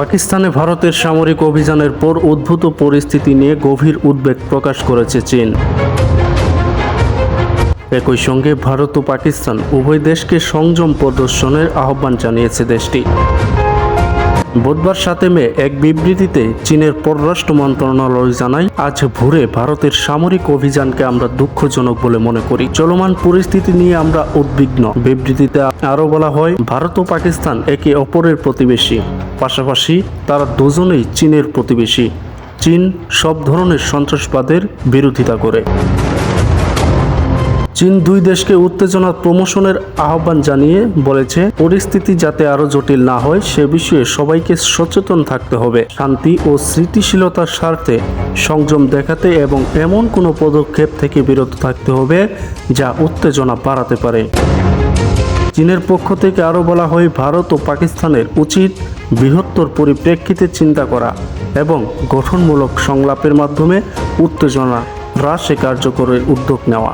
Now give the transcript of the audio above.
পাকিস্তানে ভারতের সামরিক অভিযানের পর উদ্ভূত পরিস্থিতি নিয়ে গভীর উদ্বেগ প্রকাশ করেছে চীন। একই সঙ্গে ভারত ও পাকিস্তান উভয় দেশকে সংযম প্রদর্শনের আহ্বান জানিয়েছে দেশটি। বুধবার সাতে মে এক বিবৃতিতে চীনের পররাষ্ট্র মন্ত্রণালয় জানায়, আজ ভোরে ভারতের সামরিক অভিযানকে আমরা দুঃখজনক বলে মনে করি। চলমান পরিস্থিতি নিয়ে আমরা উদ্বিগ্ন। বিবৃতিতে আরও বলা হয়, ভারত ও পাকিস্তান একে অপরের প্রতিবেশী। পাশাপাশি তারা দুজনেই চীনের প্রতিবেশী। চীন সব ধরনের সন্ত্রাসবাদের বিরোধিতা করে। চীন দুই দেশকে উত্তেজনা প্রমোশনের আহ্বান জানিয়ে বলেছে, পরিস্থিতি যাতে আরও জটিল না হয়, সে বিষয়ে সবাইকে সচেতন থাকতে হবে। শান্তি ও স্মৃতিশীলতার স্বার্থে সংযম দেখাতে এবং এমন কোনো পদক্ষেপ থেকে বিরত থাকতে হবে যা উত্তেজনা বাড়াতে পারে। চীনের পক্ষ থেকে আরও বলা হয়, ভারত ও পাকিস্তানের উচিত বৃহত্তর পরিপ্রেক্ষিতে চিন্তা করা এবং গঠনমূলক সংলাপের মাধ্যমে উত্তেজনা হ্রাসে কার্যকরের উদ্যোগ নেওয়া।